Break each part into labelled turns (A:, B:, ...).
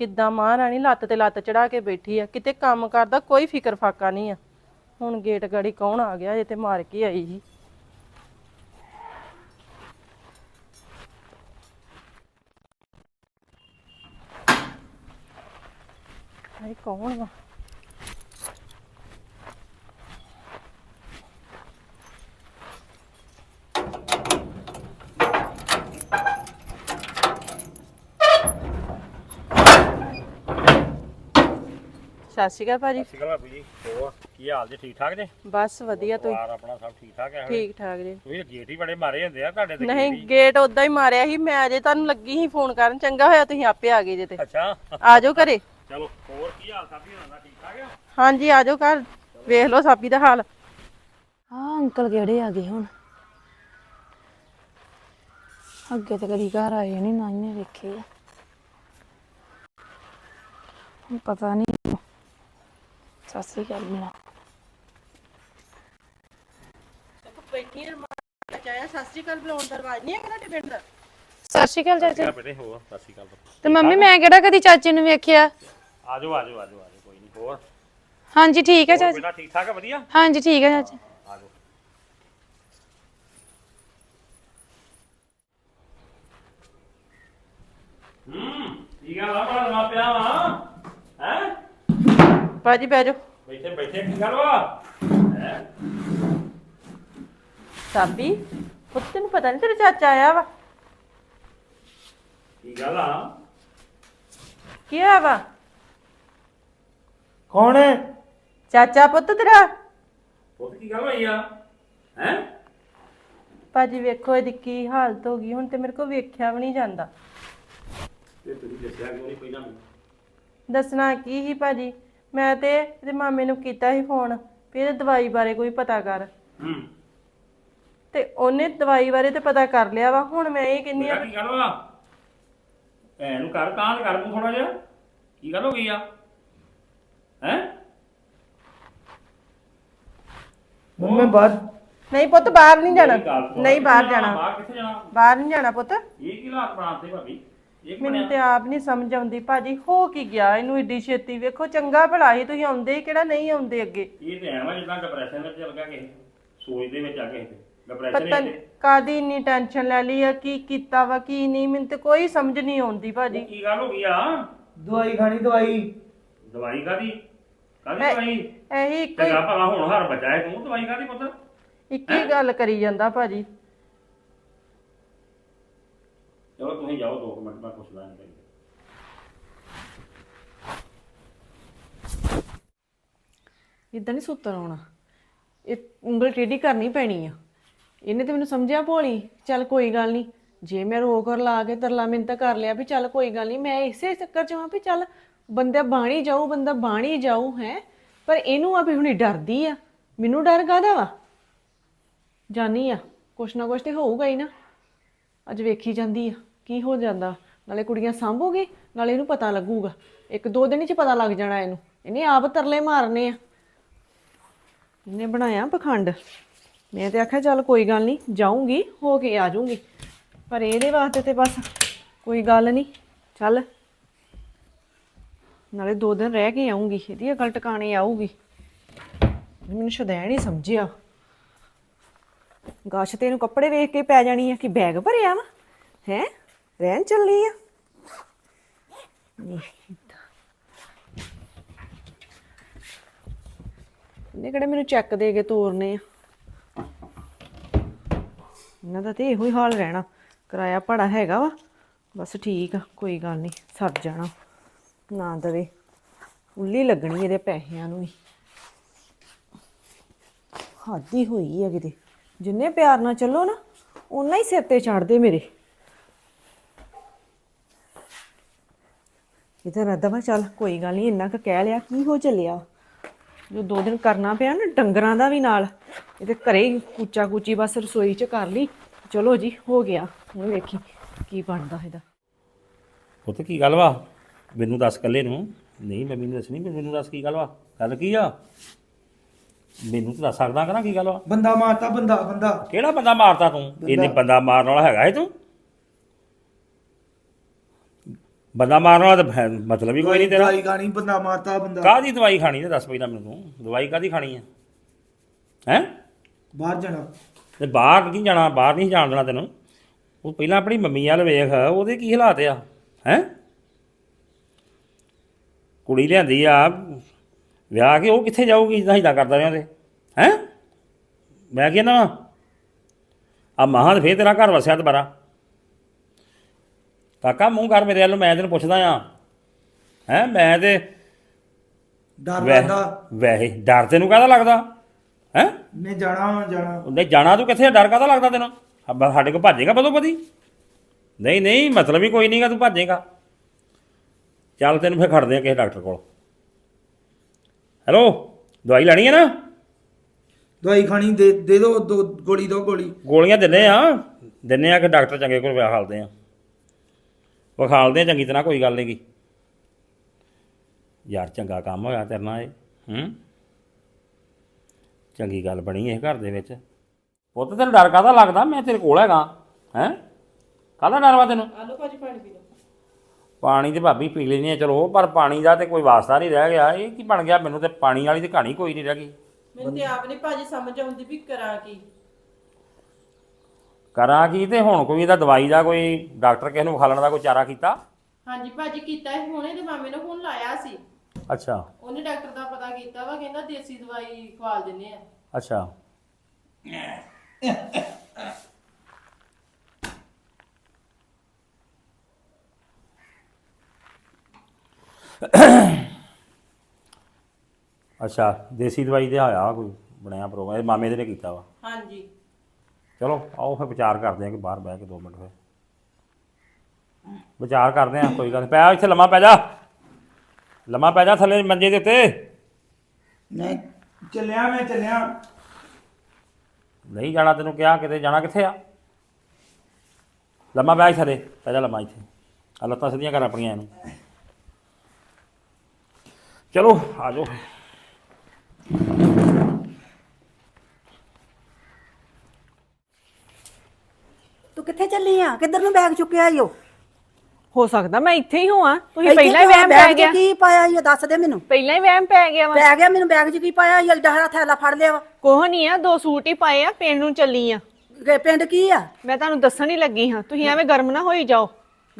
A: ਕਿੱਦਾਂ ਮਾਂ ਲੱਤ ਤੇ ਲੱਤ ਚੜਾ ਕੇ ਬੈਠੀ ਆ, ਕਿਤੇ ਕੰਮ ਕਰਦਾ ਕੋਈ ਫਿਕਰ ਫਾਕਾ ਨਹੀਂ ਆ। ਹੁਣ ਗੇਟ ਗੜੀ ਕੌਣ ਆ ਗਿਆ, ਇਹ ਤੇ ਮਾਰ ਕੇ ਆਈ ਸੀ। ਇਹ ਕੌਣ ਆ ਸਤਿ ਸ਼੍ਰੀ ਅਕਾਲ ਭਾਜੀ।
B: ਸਿਕਲ ਬਾਬੂ ਜੀ ਹੋਰ ਕੀ ਹਾਲ ਜੀ ਠੀਕ ਠਾਕ ਜੀ?
A: ਬਸ ਵਧੀਆ ਤੁਸੀਂ?
B: ਪਰਿਵਾਰ ਆਪਣਾ ਸਭ ਠੀਕ ਠਾਕ ਹੈ
A: ਠੀਕ ਠਾਕ ਜੀ।
B: ਤੁਸੀਂ ਗੇਟ ਹੀ ਬੜੇ ਮਾਰੇ ਹੁੰਦੇ ਆ ਤੁਹਾਡੇ ਤੇ
A: ਨਹੀਂ ਗੇਟ ਉਦਾਂ ਹੀ ਮਾਰਿਆ ਸੀ ਮੈਂ ਅਜੇ ਤੁਹਾਨੂੰ ਲੱਗੀ ਸੀ ਫੋਨ ਕਰਨ ਚੰਗਾ ਹੋਇਆ ਤੁਸੀਂ ਆਪੇ ਆ ਗਏ ਜੇ ਤੇ।
B: ਅੱਛਾ।
A: ਆ ਜਾਓ ਘਰੇ।
B: ਚਲੋ ਹੋਰ ਕੀ ਹਾਲ ਸਾਬੀ ਹੋਣਾ ਠੀਕ ਠਾਕ ਆ?
A: ਹਾਂਜੀ ਆ ਜਾਓ ਘਰ ਵੇਖ ਲਓ ਸਾਬੀ ਦਾ ਹਾਲ।
C: ਆ ਅੰਕਲ ਕਿਹੜੇ ਆ ਗਏ ਹੁਣ? ਅੱਗੇ ਤੇ ਕਦੀ ਘਰ ਆਏ ਨਹੀਂ ਨਾ ਇਹਨੇ ਵੇਖੇ ਆ। ਪਤਾ ਨਹੀਂ ਸਤਿ ਸ੍ਰੀ ਅਕਾਲ ਮੇਰਾ
A: ਬੈਠੀ ਚਾਇਆ ਸਤਿ ਸ਼੍ਰੀ ਅਕਾਲ ਬੁਲਾਉਣ ਦਾ ਰਵਾਜ ਨਹੀਂ ਹੈ ਕਿਹੜਾ ਪਿੰਡ ਦਾ
C: ਸਤਿ ਸ੍ਰੀ ਅਕਾਲ ਚਾਚਾ।
B: ਕਿਆ ਬੇਟੇ ਹੋਰ ਸਤਿ ਸ਼੍ਰੀ ਅਕਾਲ
C: ਤੇ ਮੰਮੀ ਮੈਂ ਕਿਹੜਾ ਕਦੀ ਚਾਚੇ ਨੂੰ ਵੇਖਿਆ?
B: ਆਜੋ ਆਜੋ ਆਜੋ ਆਜੋ ਕੋਈ ਨਹੀਂ ਹੋਰ।
C: ਹਾਂਜੀ ਠੀਕ ਹੈ ਚਾਚਾ।
B: ਬੇਟਾ ਠੀਕ ਠਾਕ ਆ ਵਧੀਆ?
C: ਹਾਂਜੀ ਠੀਕ ਹੈ ਚਾਚਾ।
B: ਆਜੋ। ਹੂੰ ਕੀ ਗੱਲ ਆ ਬੜਾ ਲੰਮਾ ਪਿਆ ਵਾ? ਹੈ
A: ਭਾਜੀ ਬਹਿ ਜਾਓ।
B: ਬੈਠੇ ਬੈਠੇ ਕੀ ਗੱਲ ਵਾ? ਹੈ?
A: ਸਾਬੀ ਪੁੱਤ ਨੂੰ ਪਤਾ ਨਹੀਂ ਤੇਰਾ ਚਾਚਾ ਆਇਆ ਵਾ?
B: ਕੀ ਗੱਲ ਆ?
A: ਕੀ ਹੋਇਆ ਵਾ?
D: ਕੌਣ ਹੈ?
A: ਚਾਚਾ ਪੁੱਤ ਤੇਰਾ?
B: ਉਹ ਕੀ ਗੱਲ ਹੋਈ ਆ? ਹੈ?
A: ਭਾਜੀ ਵੇਖੋ ਇਹਦੀ ਕੀ ਹਾਲਤ ਹੋ ਗਈ ਹੁਣ ਤੇ ਮੇਰੇ ਕੋਲ ਵੇਖਿਆ ਵੀ ਨਹੀਂ ਜਾਂਦਾ।
B: ਤੇ ਤੁਸੀਂ ਦੱਸਿਆ ਕਿਉਂ ਨਹੀਂ ਪਹਿਲਾਂ ਮੈਨੂੰ?
A: ਦੱਸਣਾ ਕੀ ਸੀ ਭਾਜੀ? ਮੈਂ ਤੇ ਇਹਦੇ ਮਾਮੇ ਨੂੰ ਕੀਤਾ ਸੀ ਫੋਨ ਵੀ ਇਹਦੇ ਦਵਾਈ ਬਾਰੇ ਕੋਈ ਪਤਾ ਕਰ।
B: ਹੂੰ।
A: ਤੇ ਉਹਨੇ ਦਵਾਈ ਬਾਰੇ ਤੇ ਪਤਾ ਕਰ ਲਿਆ ਵਾ ਹੁਣ ਮੈਂ ਇਹ ਕਹਿੰਦੀ ਆ
B: ਕੀ ਗੱਲ ਵਾ? ਭੈਣ ਨੂੰ ਕਰ ਕਾਂ ਕਰ ਤੂੰ ਥੋੜਾ ਜਿਹਾ? ਕੀ ਗੱਲ ਹੋ ਗਈ ਆ? ਹੈ?
D: ਮੈਂ ਬਾਹਰ
A: ਨਹੀਂ ਪੁੱਤ ਬਾਹਰ ਨਹੀਂ ਜਾਣਾ। ਨਹੀਂ ਬਾਹਰ ਜਾਣਾ।
B: ਬਾਹਰ ਕਿੱਥੇ ਜਾਣਾ?
A: ਬਾਹਰ ਨਹੀਂ ਜਾਣਾ ਪੁੱਤ।
B: ਇਹ ਕੀ ਹਾਲਾਤ ਬਣਾਤੇ ਭਾਬੀ?
A: ਮੈਨੂੰ ਤੇ ਆਪ ਨਹੀਂ ਸਮਝ ਆਉਂਦੀ। ਭਾਜੀ ਹੋ ਕੀ ਗਿਆ? ਇਹਨੂੰ ਏਡੀ ਛੇਤੀ ਵੇਖੋ। ਚੰਗਾ ਭਲਾ ਹੀ ਤੁਸੀਂ ਆਉਂਦੇ ਹੀ ਕਿਹੜਾ ਨਹੀਂ ਆਉਂਦੇ ਅੱਗੇ?
B: ਇਹ ਤੇ ਐਵੇਂ ਜਿੱਦਾਂ ਡਿਪਰੈਸ਼ਨ ਵਿੱਚ ਚਲ ਗਿਆ ਕਿਸੇ ਸੋਚ ਦੇ ਵਿੱਚ ਆ ਕੇ ਡਿਪਰੈਸ਼ਨ
A: ਪਤਾ
B: ਵਿੱਚ
A: ਕਾਦੀ ਇੰਨੀ ਟੈਨਸ਼ਨ ਲੈ ਲਈ ਆ ਕੀ ਕੀਤਾ ਵਾ ਕੀ ਨਹੀਂ ਮੈਨੂੰ ਤੇ ਕੋਈ ਸਮਝ ਨਹੀਂ ਆਉਂਦੀ ਭਾਜੀ।
B: ਕੀ ਗੱਲ ਹੋ ਗਈ ਆ?
D: ਦਵਾਈ ਖਾਣੀ ਦਵਾਈ।
B: ਦਵਾਈ ਕਾਦੀ ਕਾਦੀ
A: ਮੈਂ-
B: ਦਵਾਈ?
A: ਇਹੀ ਇੱਕੋ
B: ਚੰਗਾ ਭਲਾ ਹੁਣ ਹਰ ਬੱਚਾ ਹੈ ਤੂੰ ਦਵਾਈ ਕਾਦੀ ਪੁੱਤ?
A: ਇੱਕ ਹੀ ਗੱਲ ਕਰੀ ਜਾਂਦਾ ਭਾਜੀ।
B: ਚਲੋ ਤੁਸੀਂ ਜਾਓ, ਦੋ ਕੁ ਮਿੰਟ, ਮੈਂ ਪੁੱਛਦਾ ਨਹੀਂ
E: ਇਦਾਂ ਨਹੀਂ ਸੁੱਤਰ ਆਉਣਾ। ਇਹ ਉਂਗਲ ਟੇਢੀ ਕਰਨੀ ਪੈਣੀ ਆ। ਇਹਨੇ ਤੇ ਮੈਨੂੰ ਸਮਝਿਆ ਭੋਲੀ, ਚੱਲ ਕੋਈ ਗੱਲ ਨਹੀਂ ਜੇ ਮੈਂ ਰੋਕ ਕਰ ਲਾ ਕੇ ਤਰਲਾ ਮਿੰਤਾ ਕਰ ਲਿਆ ਵੀ ਚੱਲ ਕੋਈ ਗੱਲ ਨਹੀਂ ਮੈਂ ਇਸੇ ਚੱਕਰ ਚ ਹਾਂ ਵੀ ਚੱਲ ਬੰਦਾ ਬਾਣੀ ਜਾਊ, ਬੰਦਾ ਬਾਣੀ ਜਾਊ, ਹੈ। ਪਰ ਇਹਨੂੰ ਆ ਵੀ ਹੁਣੀ ਡਰਦੀ ਆ। ਮੈਨੂੰ ਡਰ ਕਾਹਦਾ ਵਾ? ਜਾਨੀ ਆ, ਕੁਛ ਨਾ ਕੁਛ ਤੇ ਹੋਊਗਾ ਹੀ ਨਾ। ਅੱਜ ਵੇਖੀ ਜਾਂਦੀ ਆ। ਕੀ ਹੋ ਜਾਂਦਾ? ਨਾਲੇ ਕੁੜੀਆਂ ਸਾਂਭੂਗੀ? ਨਾਲੇ ਇਹਨੂੰ ਪਤਾ ਲੱਗੂਗਾ। ਇੱਕ ਦੋ ਦਿਨ ਚ ਪਤਾ ਲੱਗ ਜਾਣਾ ਇਹਨੂੰ। ਇਹਨੇ ਆਪ ਤਰਲੇ ਮਾਰਨੇ ਆ। ਇਹਨੇ ਬਣਾਇਆ ਪਖੰਡ। ਮੈਂ ਤੇ ਆਖਿਆ, ਚੱਲ ਕੋਈ ਗੱਲ ਨਹੀਂ ਜਾਊਂਗੀ, ਹੋ ਕੇ ਆ ਜਾਊਂਗੀ। ਪਰ ਇਹਦੇ ਵਾਸਤੇ ਤੇ ਬਸ ਕੋਈ ਗੱਲ ਨਹੀਂ ਚੱਲ। ਨਾਲੇ ਦੋ ਦਿਨ ਰਹਿ ਕੇ ਆਉਂਗੀ ਇਹਦੀ ਅਕਲ ਟਿਕਾਣੇ ਆਊਗੀ। ਮੈਨੂੰ ਸ਼ਦੈਣ ਹੀ ਸਮਝਿਆ। ਗਾਸ਼ ਤੇ ਇਹਨੂੰ ਕੱਪੜੇ ਵੇਖ ਕੇ ਪੈ ਜਾਣੀ ਆ ਕਿ ਬੈਗ ਭਰਿਆ ਵਾ, ਹੈ? ਰਹਿਣ ਚੱਲੀ ਆ। ਇਹਨੇ ਕਿਹੜੇ ਮੈਨੂੰ ਚੈੱਕ ਦੇ ਕੇ ਤੋਰਨੇ ਆ? ਇਹਨਾਂ ਦਾ ਤੇ ਇਹੋ ਹੀ ਹਾਲ ਰਹਿਣਾ। ਕਿਰਾਇਆ ਭਾੜਾ ਹੈਗਾ ਵਾ। ਬਸ ਠੀਕ ਆ, ਕੋਈ ਗੱਲ ਨਹੀਂ, ਸਰ ਜਾਣਾ। ਨਾ ਦਵੇ। ਉੱਲੀ ਲੱਗਣੀ ਇਹਦੇ ਪੈਸਿਆਂ ਨੂੰ ਵੀ। ਹੱਦ ਹੋਈ ਹੈ ਕਿਤੇ। ਜਿੰਨੇ ਪਿਆਰ ਨਾਲ ਚੱਲੋ ਨਾ, ਓਨਾ ਹੀ ਸਿਰ ਤੇ ਚੜਦੇ ਮੇਰੇ। ਇਧਰ ਰੱਦਾ ਵਾ ਚੱਲ ਕੋਈ ਗੱਲ ਨਹੀਂ ਇੰਨਾ ਕੁ ਕਹਿ ਲਿਆ ਕੀ ਹੋ ਚੱਲਿਆ? ਜੋ ਦੋ ਦਿਨ ਕਰਨਾ ਪਿਆ ਨਾ ਡੰਗਰਾਂ ਦਾ ਵੀ ਨਾਲ ਇਹਦੇ ਘਰੇ ਹੀ ਕੂਚਾ ਕੂਚੀ ਬਸ ਰਸੋਈ 'ਚ ਕਰ ਲਈ। ਚਲੋ ਜੀ ਹੋ ਗਿਆ। ਹੁਣ ਵੇਖੀ ਕੀ ਬਣਦਾ ਇਹਦਾ।
B: ਪੁੱਤ ਕੀ ਗੱਲ ਵਾ? ਮੈਨੂੰ ਦੱਸ ਕੱਲੇ ਨੂੰ। ਨਹੀਂ ਮੈਂ ਮੈਨੂੰ ਦੱਸਣੀ ਮੈਨੂੰ ਦੱਸ ਕੀ ਗੱਲ ਵਾ? ਗੱਲ ਕੀ ਆ? ਮੈਨੂੰ ਤਾਂ ਦੱਸ ਸਕਦਾ ਕਿ ਨਾ ਕੀ ਗੱਲ ਵਾ?
D: ਬੰਦਾ ਮਾਰਤਾ ਬੰਦਾ ਬੰਦਾ।
B: ਕਿਹੜਾ ਬੰਦਾ ਮਾਰਤਾ ਤੂੰ? ਇਹਨੇ ਬੰਦਾ ਮਾਰਨ ਵਾਲਾ ਹੈਗਾ ਏ ਤੂੰ? ਬੰਦਾ ਮਾਰਨ ਵਾਲਾ ਤਾਂ ਮਤਲਬ ਹੀ ਕੋਈ ਨਹੀਂ ਤੇਰਾ।
D: ਦਵਾਈ ਖਾਣੀ ਬੰਦਾ ਮਾਰਤਾ ਬੰਦਾ।
B: ਕਾਹਦੀ ਦਵਾਈ ਖਾਣੀ ਨੇ ਦੱਸ ਪਹਿਲਾਂ ਮੈਨੂੰ ਦਵਾਈ ਕਾਹਦੀ ਖਾਣੀ ਆ? ਹੈ?
D: ਬਾਹਰ ਜਾਣਾ।
B: ਤੇ ਬਾਹਰ ਨਹੀਂ ਜਾਣਾ ਬਾਹਰ ਨਹੀਂ ਜਾਣ ਦੇਣਾ ਤੈਨੂੰ। ਉਹ ਪਹਿਲਾਂ ਆਪਣੀ ਮੰਮੀ ਵੱਲ ਵੇਖ ਉਹਦੇ ਕੀ ਹਾਲਾਤ ਆ? ਹੈ? ਕੁੜੀ ਲਿਆਂਦੀ ਆ ਵਿਆਹ ਕੇ ਉਹ ਕਿੱਥੇ ਜਾਊਗੀ ਜਿੱਦਾਂ ਹਿੱਦਾ ਕਰਦਾ ਰਿਹਾ ਤੇ। ਹੈ? ਮੈਂ ਕਹਿੰਦਾ ਆ ਮਹਾਂ ਫੇਰ ਤੇਰਾ ਘਰ ਵਸਿਆ ਦੁਬਾਰਾ। ਕਾਕਾ ਮੂੰਹ ਕਰ ਮੇਰੇ ਵੱਲ ਮੈਂ ਤੈਨੂੰ ਪੁੱਛਦਾ ਆ ਹੈ ਮੈਂ ਤੇ
D: ਡਰ ਲੱਗਦਾ।
B: ਵੈਸੇ ਡਰ ਤੈਨੂੰ ਕਾਹਦਾ ਲੱਗਦਾ? ਹੈ?
D: ਨੇ ਜਾਣਾ ਵਾ ਜਾਣਾ।
B: ਉਹਨੇ ਜਾਣਾ ਤੂੰ ਕਿੱਥੇ ਆ? ਡਰ ਕਾਹਦਾ ਲੱਗਦਾ ਤੈਨੂੰ? ਬਸ ਸਾਡੇ ਕੋਲ ਭੱਜੇਗਾ ਬਦੋ ਬਦੀ ਨਹੀਂ ਨਹੀਂ ਮਤਲਬ ਹੀ ਕੋਈ ਨਹੀਂਗਾ ਤੂੰ ਭੱਜੇਗਾ। ਚੱਲ ਤੈਨੂੰ ਫੇਰ ਖੜਦੇ ਆ ਕਿਸੇ ਡਾਕਟਰ ਕੋਲ। ਹੈਲੋ ਦਵਾਈ ਲੈਣੀ ਹੈ ਨਾ?
D: ਦਵਾਈ ਖਾਣੀ ਦੇ ਦੇ ਦੋ ਦੋ ਗੋਲੀ ਦੋ ਗੋਲੀ।
B: ਗੋਲੀਆਂ ਦਿੰਨੇ ਆ ਦਿੰਨੇ ਆ ਕਿ ਡਾਕਟਰ ਚੰਗੇ ਕੋਲ ਵਿਖਾਲਦੇ ਆ ਵਿਖਾਲਦੇ ਚੰਗੀ ਤਰ੍ਹਾਂ ਕੋਈ ਗੱਲ ਨਹੀਂਗੀ ਯਾਰ ਚੰਗਾ ਕੰਮ ਹੋਇਆ ਤੇਰੇ ਨਾਲ ਇਹ ਹੂੰ? ਚੰਗੀ ਗੱਲ ਬਣੀ ਇਹ ਘਰ ਦੇ ਵਿੱਚ। ਪੁੱਤ ਤੈਨੂੰ ਡਰ ਕਾਹਦਾ ਲੱਗਦਾ? ਮੈਂ ਤੇਰੇ ਕੋਲ ਹੈਗਾ ਹੈ? ਕਾਹਦਾ ਡਰ ਵਾ ਤੈਨੂੰ?
A: ਆਲੂ ਭਾਜੀ ਪਾਣੀ ਪੀ ਲਓ।
B: ਪਾਣੀ ਤੇ ਭਾਬੀ ਪੀ ਲੈਣੀ ਚਲੋ ਪਰ ਪਾਣੀ ਦਾ ਤੇ ਕੋਈ ਵਾਸਤਾ ਨਹੀਂ ਰਹਿ ਗਿਆ। ਇਹ ਕੀ ਬਣ ਗਿਆ? ਮੈਨੂੰ ਤੇ ਪਾਣੀ ਵਾਲੀ ਤੇ ਕਹਾਣੀ ਕੋਈ ਨਹੀਂ ਰਹਿ ਗਈ।
A: ਮੈਨੂੰ ਤੇ ਆਪ ਨਹੀਂ ਭਾਜੀ ਸਮਝ ਆਉਂਦੀ ਵੀ ਕਰਾਂ ਕੀ।
B: ਕਰਾਂ ਕੀ ਤੇ ਹੁਣ ਕੋਈ ਇਹਦਾ ਦਵਾਈ ਦਾ ਕੋਈ ਡਾਕਟਰ ਕਿਸੇ ਨੂੰ ਵਿਖਾਲਣ ਦਾ ਕੋਈ ਚਾਰਾ ਕੀਤਾ?
A: ਹਾਂਜੀ ਭਾਜੀ ਕੀਤਾ ਸੀ ਹੁਣੇ ਤੇ ਮਾਮੇ ਨੂੰ ਫੋਨ ਲਾਇਆ ਸੀ।
B: ਅੱਛਾ।
A: ਉਹਨੇ ਡਾਕਟਰ ਦਾ ਪਤਾ ਕੀਤਾ ਵਾ ਕਹਿੰਦਾ ਦੇਸੀ ਦਵਾਈ ਖਵਾਲ ਦਿੰਨੇ ਆ।
B: ਅੱਛਾ। ਅੱਛਾ ਦੇਸੀ ਦਵਾਈ ਦੇ ਆਇਆ ਕੋਈ ਬਣਿਆ ਪ੍ਰੋਗਰਾਮ ਇਹ ਮਾਮੇ ਦੇ ਨੇ ਕੀਤਾ ਵਾ?
A: ਹਾਂਜੀ।
B: ਚਲੋ ਆਓ ਫਿਰ ਵਿਚਾਰ ਕਰਦੇ ਆ ਕਿ ਬਾਹਰ ਬਹਿ ਕੇ 2 ਮਿੰਟ ਫਿਰ। ਵਿਚਾਰ ਕਰਦੇ ਆ ਕੋਈ ਗੱਲ ਨੀ। ਪੈ ਇੱਥੇ ਲੰਮਾ ਪੈ ਜਾ। ਲੰਮਾ ਪੈ ਜਾ ਥੱਲੇ ਮੰਜੇ ਦੇ ਉੱਤੇ।
D: ਨਹੀਂ ਚੱਲਿਆ ਮੈਂ ਚੱਲਿਆ।
B: ਨਹੀਂ ਜਾਣਾ ਤੈਨੂੰ ਕਿਹਾ ਕਿਤੇ ਜਾਣਾ ਕਿੱਥੇ ਆ? ਲੰਮਾ ਬੈਠ ਥੱਲੇ ਪੈ ਜਾ ਲੰਮਾ ਇੱਥੇ। ਆ ਲੱਤਾਂ ਸਿੱਧੀਆਂ ਕਰ ਆਪਣੀਆਂ ਇਹਨੂੰ। ਚਲੋ ਆ ਜਾਓ।
F: ਤੂੰ ਕਿੱਥੇ ਚੱਲੀ ਆ? ਕਿੱਧਰ ਨੂੰ ਬੈਗ ਚੁੱਕਿਆ ਈਓ
E: ਹੋ ਸਕਦਾ ਮੈਂ ਇੱਥੇ ਹੀ ਹੋਵਾਂ। ਤੁਸੀਂ ਪਹਿਲਾਂ ਹੀ? ਵਹਿਮ ਪੈ ਗਿਆ।
F: ਕੀ ਪਾਇਆ ਈਓ ਦੱਸ ਦੇ ਮੈਨੂੰ।
E: ਪਹਿਲਾਂ ਹੀ ਵਹਿਮ ਪੈ ਗਿਆ ਵਾ।
F: ਪੈ ਗਿਆ ਮੈਨੂੰ ਬੈਗ 'ਚ ਕੀ ਪਾਇਆ ਈਓ ਡਹਰਾ ਥੈਲਾ ਫੜ ਲਿਆ ਵਾ।
E: ਕੋਹ ਨਹੀਂ ਆ ਦੋ ਸੂਟ ਹੀ ਪਾਏ ਆ ਪਿੰਡ ਨੂੰ ਚੱਲੀ ਆ।
F: ਕਿ ਪਿੰਡ ਕੀ ਆ?
E: ਮੈਂ ਤੁਹਾਨੂੰ ਦੱਸਣ ਹੀ ਲੱਗੀ ਹਾਂ ਤੁਸੀਂ ਐਵੇਂ ਗਰਮ ਨਾ ਹੋਈ ਜਾਓ।